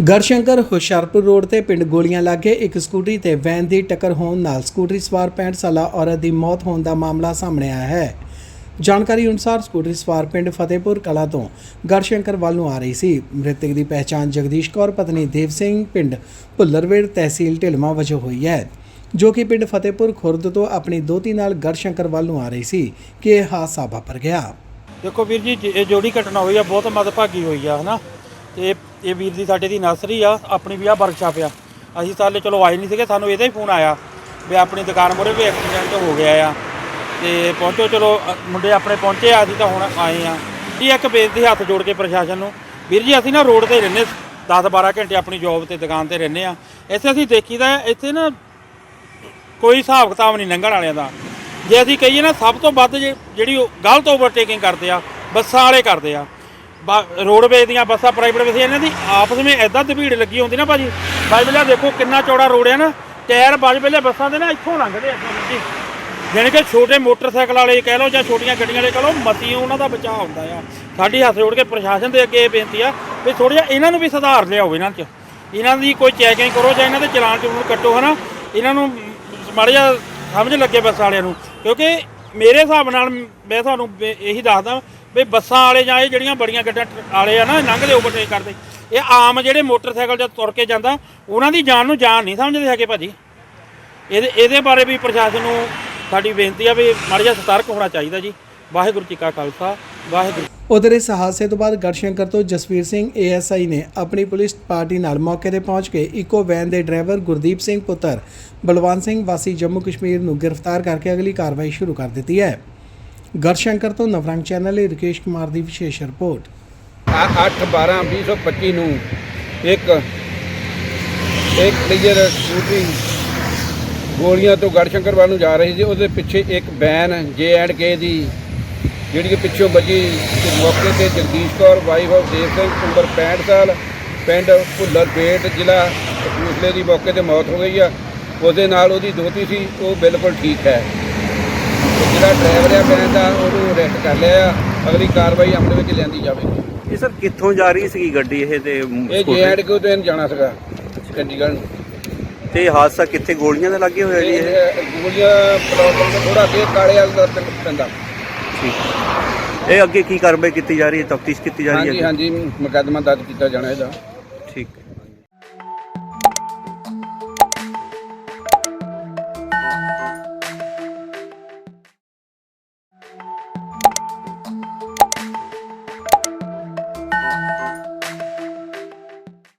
ਗਰਸ਼ੰਕਰ Hoshiarpur road ਤੇ ਪਿੰਡ ਗੋਲੀਆਂ ਲਾਗੇ ਇੱਕ ਸਕੂਟਰੀ ਤੇ ਵੈਨ ਦੀ ਟੱਕਰ ਹੋਣ ਨਾਲ ਸਕੂਟਰੀ ਸਵਾਰ 65 ਸਾਲਾ ਔਰਤ ਦੀ ਮੌਤ ਹੋਣ ਦਾ ਮਾਮਲਾ ਸਾਹਮਣੇ ਆਇਆ ਹੈ। ਜਾਣਕਾਰੀ ਅਨੁਸਾਰ ਸਕੂਟਰੀ ਸਵਾਰ ਪਿੰਡ ਫਤਿਹਪੁਰ ਕਲਾ ਤੋਂ ਗਰਸ਼ੰਕਰ ਵੱਲ ਨੂੰ ਆ ਰਹੀ ਸੀ। ਮ੍ਰਿਤਕ ਦੀ ਪਹਿਚਾਣ ਜਗਦੀਸ਼ ਕੌਰ, ਪਤਨੀ ਦੇਵ ਸਿੰਘ, ਪਿੰਡ ਭੁੱਲਰਵੇੜ ਤਹਿਸੀਲ ਢਿਲਮਾ ਵਜੋਂ ਹੋਈ ਹੈ, ਜੋ ਕਿ ਪਿੰਡ ਫਤਿਹਪੁਰ ਖੁਰਦ ਤੋਂ ਆਪਣੀ ਦੋਤੀ ਨਾਲ ਗਰਸ਼ੰਕਰ ਵੱਲ ਨੂੰ ਆ ਰਹੀ ਸੀ ਕਿ ਇਹ ਹਾਦਸਾ ਵਾਪਰ ਗਿਆ। ਦੇਖੋ ਵੀਰ ਜੀ, ਇਹ ਜੋੜੀ ਘਟਨਾ ਹੋਈ ਆ, ਬਹੁਤ ਮਦਭਾਗੀ ਹੋਈ ਆ, ਹਨਾ? ਤੇ ਇਹ ਵੀਰ ਦੀ ਸਾਡੇ ਦੀ ਨਰਸਰੀ ਆ, ਆਪਣੀ ਵੀ ਆ ਵਰਕਸ਼ਾਪ ਆ। ਅਸੀਂ ਸਾਲੇ ਚਲੋ ਆਏ ਨਹੀਂ ਸੀਗੇ, ਸਾਨੂੰ ਇਹਦਾ ਹੀ ਫੋਨ ਆਇਆ ਵੀ ਆਪਣੀ ਦੁਕਾਨ ਮੋਰੇ ਵੀ ਐਕਸੀਡੈਂਟ ਹੋ ਗਿਆ ਆ। ਤੇ ਪਹੁੰਚੋ, ਚਲੋ ਮੁੰਡੇ ਆਪਣੇ ਪਹੁੰਚੇ ਆ, ਅਸੀਂ ਤਾਂ ਹੁਣ ਆਏ ਆ। ਇਹ ਇੱਕ ਬੇਨਤੀ ਹੱਥ ਜੋੜ ਕੇ ਪ੍ਰਸ਼ਾਸਨ ਨੂੰ, ਵੀਰ ਜੀ, ਅਸੀਂ ਨਾ ਰੋਡ ਤੇ ਰਹਿੰਦੇ 10 12 ਘੰਟੇ ਆਪਣੀ ਜੌਬ ਤੇ ਦੁਕਾਨ ਤੇ ਰਹਿੰਦੇ ਆ। ਇੱਥੇ ਅਸੀਂ ਦੇਖੀਦਾ ਇੱਥੇ ਨਾ ਕੋਈ ਹਿਸਾਬ ਕਿਤਾਬ ਨਹੀਂ ਲੰਘਣ ਵਾਲਿਆਂ ਦਾ। ਜੇ ਅਸੀਂ ਕਹੀਏ ਨਾ, ਸਭ ਤੋਂ ਵੱਧ ਜੇ- ਜਿਹੜੀ ਉਹ ਗਲਤ ਓਵਰਟੇਕਿੰਗ ਕਰਦੇ ਆ, ਬੱਸਾਂ ਵਾਲੇ ਕਰਦੇ ਆ। ਰੋਡਵੇਜ਼ ਦੀਆਂ ਬੱਸਾਂ ਪ੍ਰਾਈਵੇਟ ਬੱਸਾਂ ਇਹਨਾਂ ਦੀ ਆਪਸ ਵਿੱਚ ਐਦਾਂ ਦਭੀੜ ਲੱਗੀ ਹੁੰਦੀ ਨਾ ਭਾਜੀ। ਭਾਈ ਬਿਲਾ ਦੇਖੋ ਕਿੰਨਾ ਚੌੜਾ ਰੋਡ ਹੈ ਨਾ। ਟਾਇਰ ਵੱਜ ਵੇਲੇ ਬੱਸਾਂ ਦੇ ਨਾ ਇੱਥੋਂ ਲੰਘਦੇ ਆ ਜੀ। ਜਾਣੀ ਕਿ ਛੋਟੇ ਮੋਟਰਸਾਈਕਲ ਵਾਲੇ ਕਹਿ ਲਓ ਜਾਂ ਛੋਟੀਆਂ ਗੱਡੀਆਂ ਵਾਲੇ ਕਹਿ ਲਓ ਮਤੀ ਉਹਨਾਂ ਦਾ ਬਚਾਅ ਹੁੰਦਾ ਆ। ਸਾਡੀ ਹੱਥ ਜੋੜ ਕੇ ਪ੍ਰਸ਼ਾਸਨ ਦੇ ਅੱਗੇ ਇਹ ਬੇਨਤੀ ਆ ਵੀ ਥੋੜਾ ਜਿਹਾ ਇਹਨਾਂ ਨੂੰ ਵੀ ਸੁਧਾਰ ਲਿਆਓ ਇਹਨਾਂ 'ਚ। ਇਹਨਾਂ ਦੀ ਕੋਈ ਚੈਕਿੰਗ ਕਰੋ ਜਾਂ ਇਹਨਾਂ ਦੇ ਚਲਾਨ ਚਲੂਨ ਕੱਟੋ ਹਨਾ। ਇਹਨਾਂ ਨੂੰ ਮਾੜਾ ਜਿਹਾ ਸਮਝ ਲੱਗੇ ਬੱਸਾਂ ਵਾਲਿਆਂ ਨੂੰ, ਕਿਉਂਕਿ ਮੇਰੇ ਹਿਸਾਬ ਨਾਲ ਮੈਂ ਤੁਹਾਨੂੰ ਬੇ- ਇਹੀ ਦੱਸਦਾ ਵੀ ਬੱਸਾਂ ਵਾਲੇ ਜਾਂ ਇਹ ਜਿਹੜੀਆਂ ਬੜੀਆਂ ਗੱਡੀਆਂ ਟਰ- ਵਾਲੇ ਆ ਨਾ ਲੰਘਦੇ ਓਵਰਟੇਕ ਕਰਦੇ। ਇਹ ਆਮ ਜਿਹੜੇ ਮੋਟਰਸਾਈਕਲ ਜਾਂ ਤੁਰ ਕੇ ਜਾਂਦਾ, ਉਹਨਾਂ ਦੀ ਜਾਨ ਨੂੰ ਜਾਨ ਨਹੀਂ ਸਮਝਦੇ ਹੈਗੇ ਭਾਜੀ। ਇਹਦੇ ਇਹਦੇ ਬਾਰੇ ਵੀ ਪ੍ਰਸ਼ਾਸਨ ਨੂੰ ਸਾਡੀ ਬੇਨਤੀ ਆ ਵੀ ਮਾੜਾ ਜਿਹਾ ਸਤਰਕ ਹੋਣਾ ਚਾਹੀਦਾ ਜੀ। ਵਾਹਿਗੁਰੂ ਜੀ ਕਾ ਖਾਲਸਾ। ਵਾਹਿਗੁਰੂ। ਉਧਰ ਇਸ ਹਾਦਸੇ ਤੋਂ ਬਾਅਦ ਗੜਸ਼ੰਕਰ ਤੋਂ ਜਸਵੀਰ ਸਿੰਘ ਏਐਸਆਈ ਨੇ ਆਪਣੀ ਪੁਲਿਸ ਪਾਰਟੀ ਨਾਲ ਮੌਕੇ ਤੇ ਪਹੁੰਚ ਕੇ ਇਕੋ ਵੈਨ ਦੇ ਡਰਾਈਵਰ ਗੁਰਦੀਪ ਸਿੰਘ ਪੁੱਤਰ ਬਲਵੰਤ ਸਿੰਘ ਵਾਸੀ ਜੰਮੂ ਕਸ਼ਮੀਰ ਨੂੰ ਗ੍ਰਿਫਤਾਰ ਕਰਕੇ ਅਗਲੀ ਕਾਰਵਾਈ ਸ਼ੁਰੂ ਕਰ ਦਿੱਤੀ ਹੈ। ਗੜਸ਼ੰਕਰ ਤੋਂ ਨਵਰੰਗ ਚੈਨਲ ਲਈ ਰਕੇਸ਼ ਕੁਮਾਰ ਦੀ ਵਿਸ਼ੇਸ਼ ਰਿਪੋਰਟ। 8 12 2025 ਨੂੰ ਇੱਕ ਇੱਕ ਕਲੀਅਰ ਸਕੂਟਰੀ ਗੋਲੀਆਂ ਤੋਂ ਗੜਸ਼ੰਕਰ ਵੱਲ ਨੂੰ ਜਾ ਰਹੀ ਸੀ। ਉਹਦੇ ਪਿੱਛੇ ਇੱਕ ਵੈਨ ਜੇ ਐਂਡ ਕੇ ਦੀ ਜਿਹੜੀ ਕਿ ਪਿੱਛੋਂ ਵੱਜੀ ਤੇ ਮੌਕੇ ਤੇ ਜਗਦੀਸ਼ ਕੌਰ ਵਾਈਫ ਆਫ ਦੇਵ ਸਿੰਘ ਉਮਰ 65 ਸਾਲ ਪਿੰਡ ਭੁੱਲਰ ਬੇਟ ਜ਼ਿਲ੍ਹਾ ਕਪੂਰਥਲੇ ਦੀ ਮੌਕੇ ਤੇ ਮੌਤ ਹੋ ਗਈ ਆ। ਉਹਦੇ ਨਾਲ ਉਹਦੀ ਦੋਤੀ ਸੀ ਉਹ ਬਿਲਕੁਲ ਠੀਕ ਹੈ। ਜਿਹੜਾ ਡਰਾਈਵਰ ਆ ਵੈਨ ਦਾ ਉਹਨੂੰ ਅਰੈਸਟ ਕਰ ਲਿਆ ਆ। ਅਗਲੀ ਕਾਰਵਾਈ ਅਮਲ ਵਿੱਚ ਲਿਆਂਦੀ ਜਾਵੇਗੀ। ਇਹ ਸਰ ਕਿੱਥੋਂ ਜਾ ਰਹੀ ਸੀਗੀ ਗੱਡੀ ਇਹ ਤੇ ਇਹ ਸਕੂਟਰ? ਜੇ ਐਂਡ ਕਿਉਂ ਤੇ ਜਾਣਾ ਸੀਗਾ ਚੰਡੀਗੜ੍ਹ ਤੇ ਹਾਦਸਾ ਕਿੱਥੇ ਗੋਲੀਆਂ ਦੇ ਲੱਗੇ ਹੋਇਆ ਜੀ ਇਹ? ਗੋਲੀਆਂ ਪ੍ਰੋਬਲਮ ਤੋਂ ਥੋੜਾ ਅੱਗੇ ਕਾਲੇ ਵਾਲ ਦਾ ਪਿੰਡ ਪੈਂਦਾ ਸੀ। ਇਹ ਅੱਗੇ ਕੀ ਕਾਰਵਾਈ ਕੀਤੀ ਜਾ ਰਹੀ ਹੈ ਤਫਤੀਸ਼ ਕੀਤੀ ਜਾ ਰਹੀ ਹੈ? ਹਾਂਜੀ ਮੁਕੱਦਮਾ ਦਰਜ ਕੀਤਾ ਜਾਣਾ ਇਹਦਾ। ਠੀਕ।